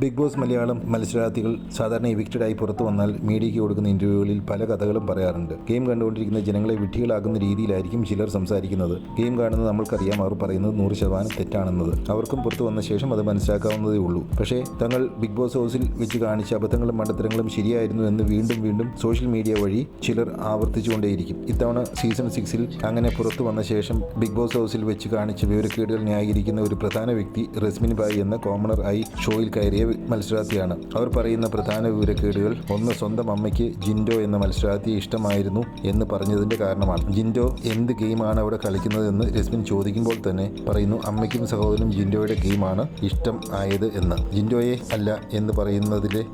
Big boss Malayalam മത്സരാർത്ഥികൾ സാധാരണ ഇവിക്റ്റഡായി പുറത്തു വന്നാൽ മീഡിയയ്ക്ക് കൊടുക്കുന്ന ഇന്റർവ്യൂകളിൽ പല കഥകളും പറയാറുണ്ട്. ഗെയിം കണ്ടുകൊണ്ടിരിക്കുന്ന ജനങ്ങളെ വിഡ്ഢികളാക്കുന്ന രീതിയിലായിരിക്കും ചിലർ സംസാരിക്കുന്നത്. ഗെയിം കാണുന്നത് നമ്മൾക്കറിയാം അവർ പറയുന്നത് നൂറ് ശതമാനം തെറ്റാണെന്നത്. അവർക്കും പുറത്തു വന്ന ശേഷം അത് മനസ്സിലാക്കാവുന്നതേ ഉള്ളൂ. പക്ഷേ തങ്ങൾ ബിഗ് ബോസ് ഹൗസിൽ വെച്ച് കാണിച്ച അബദ്ധങ്ങളും മണ്ടത്തരങ്ങളും ശരിയായിരുന്നു എന്ന് വീണ്ടും വീണ്ടും സോഷ്യൽ മീഡിയ വഴി ചിലർ ആവർത്തിച്ചുകൊണ്ടേയിരിക്കും. ഇത്തവണ സീസൺ സിക്സിൽ അങ്ങനെ പുറത്തു വന്ന ശേഷം ബിഗ് ബോസ് ഹൗസിൽ വെച്ച് കാണിച്ച വിവരക്കേടുകൾ ന്യായീകരിക്കുന്ന ഒരു പ്രധാന വ്യക്തി റസ്മിൻ ഭായ് എന്ന കോമണർ ആയി ഷോയിൽ കയറിയ മത്സരാർത്ഥിയാണ്. അവർ പറയുന്ന പ്രധാന വിവരക്കേടുകൾ ഒന്ന് സ്വന്തം അമ്മയ്ക്ക് ജിൻഡോ എന്ന മത്സരാർത്ഥിയെ ഇഷ്ടമായിരുന്നു എന്ന് പറഞ്ഞതിന്റെ കാരണമാണ്. ജിൻഡോ എന്ത് ഗെയിമാണ് അവിടെ കളിക്കുന്നതെന്ന് രസ്മിൻ ചോദിക്കുമ്പോൾ തന്നെ പറയുന്നു അമ്മയ്ക്കും സഹോദരനും ജിൻഡോയുടെ ഗെയിമാണ് ഇഷ്ടം ആയത് എന്ന്. ജിൻഡോയെ അല്ല എന്ന് പറയുന്നതിലെ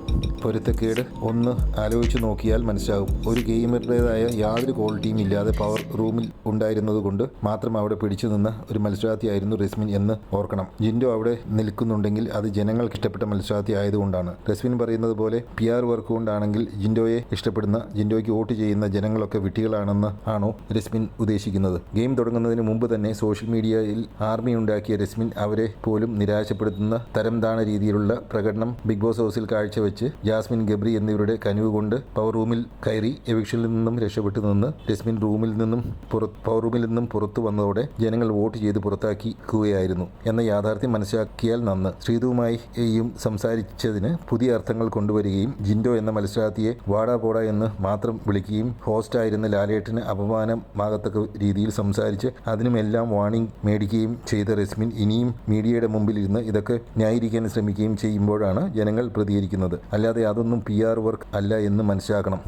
പൊരുത്തക്കേട് ഒന്ന് ആലോചിച്ച് നോക്കിയാൽ മനസ്സിലാകും. ഒരു ഗെയിമറുടേതായ യാതൊരു ക്വാളിറ്റിയും ഇല്ലാതെ പവർ റൂമിൽ ഉണ്ടായിരുന്നതുകൊണ്ട് മാത്രം അവിടെ പിടിച്ചു നിന്ന ഒരു മത്സരാർത്ഥിയായിരുന്നു റസ്മിൻ എന്ന് ഓർക്കണം. ജിൻഡോ അവിടെ നിൽക്കുന്നുണ്ടെങ്കിൽ അത് ജനങ്ങൾക്ക് ഇഷ്ടപ്പെട്ട മത്സരാർത്ഥി ആയതുകൊണ്ടാണ്. റസ്മിൻ പറയുന്നത് പോലെ പി ആർ വർക്ക് കൊണ്ടാണെങ്കിൽ ജിൻഡോയെ ഇഷ്ടപ്പെടുന്ന ജിൻഡോയ്ക്ക് വോട്ട് ചെയ്യുന്ന ജനങ്ങളൊക്കെ വിട്ടികളാണെന്ന് ആണോ രസ്മിൻ ഉദ്ദേശിക്കുന്നത്. ഗെയിം തുടങ്ങുന്നതിന് മുമ്പ് തന്നെ സോഷ്യൽ മീഡിയയിൽ ആർമി ഉണ്ടാക്കിയ രസ്മിൻ അവരെ പോലും നിരാശപ്പെടുത്തുന്ന തരംതാണ രീതിയിലുള്ള പ്രകടനം ബിഗ് ബോസ് ഹൗസിൽ കാഴ്ചവെച്ച് ജാസ്മിൻ ഗബ്രി എന്നിവരുടെ കനിവ് കൊണ്ട് പവർ റൂമിൽ കയറി എവിക്ഷനിൽ നിന്നും രക്ഷപ്പെട്ടു നിന്ന് രസ്മിൻ റൂമിൽ നിന്നും പവർ റൂമിൽ നിന്നും പുറത്തു വന്നതോടെ ജനങ്ങൾ വോട്ട് ചെയ്ത് പുറത്താക്കിക്കുകയായിരുന്നു എന്ന യാഥാർത്ഥ്യം മനസ്സിലാക്കിയാൽ നന്ന്. ശ്രീതുവുമായിയും സംസാരിച്ചതിന് പുതിയ അർത്ഥങ്ങൾ കൊണ്ടുവരികയും ജിൻഡോ എന്ന മത്സരാർത്ഥിയെ വാടാ പോടാ എന്ന് മാത്രം വിളിക്കുകയും ഹോസ്റ്റായിരുന്ന ലാലേട്ടന് അപമാനമാകത്തക്ക രീതിയിൽ സംസാരിച്ച് അതിനുമെല്ലാം വാണിംഗ് മേടിക്കുകയും ചെയ്ത റസ്മിൻ ഇനിയും മീഡിയയുടെ മുമ്പിലിരുന്ന് ഇതൊക്കെ ന്യായീകരിക്കാൻ ശ്രമിക്കുകയും ചെയ്യുമ്പോഴാണ് ജനങ്ങൾ പ്രതികരിക്കുന്നത്. അല്ലാതെ അതൊന്നും പി വർക്ക് അല്ല എന്ന് മനസ്സിലാക്കണം.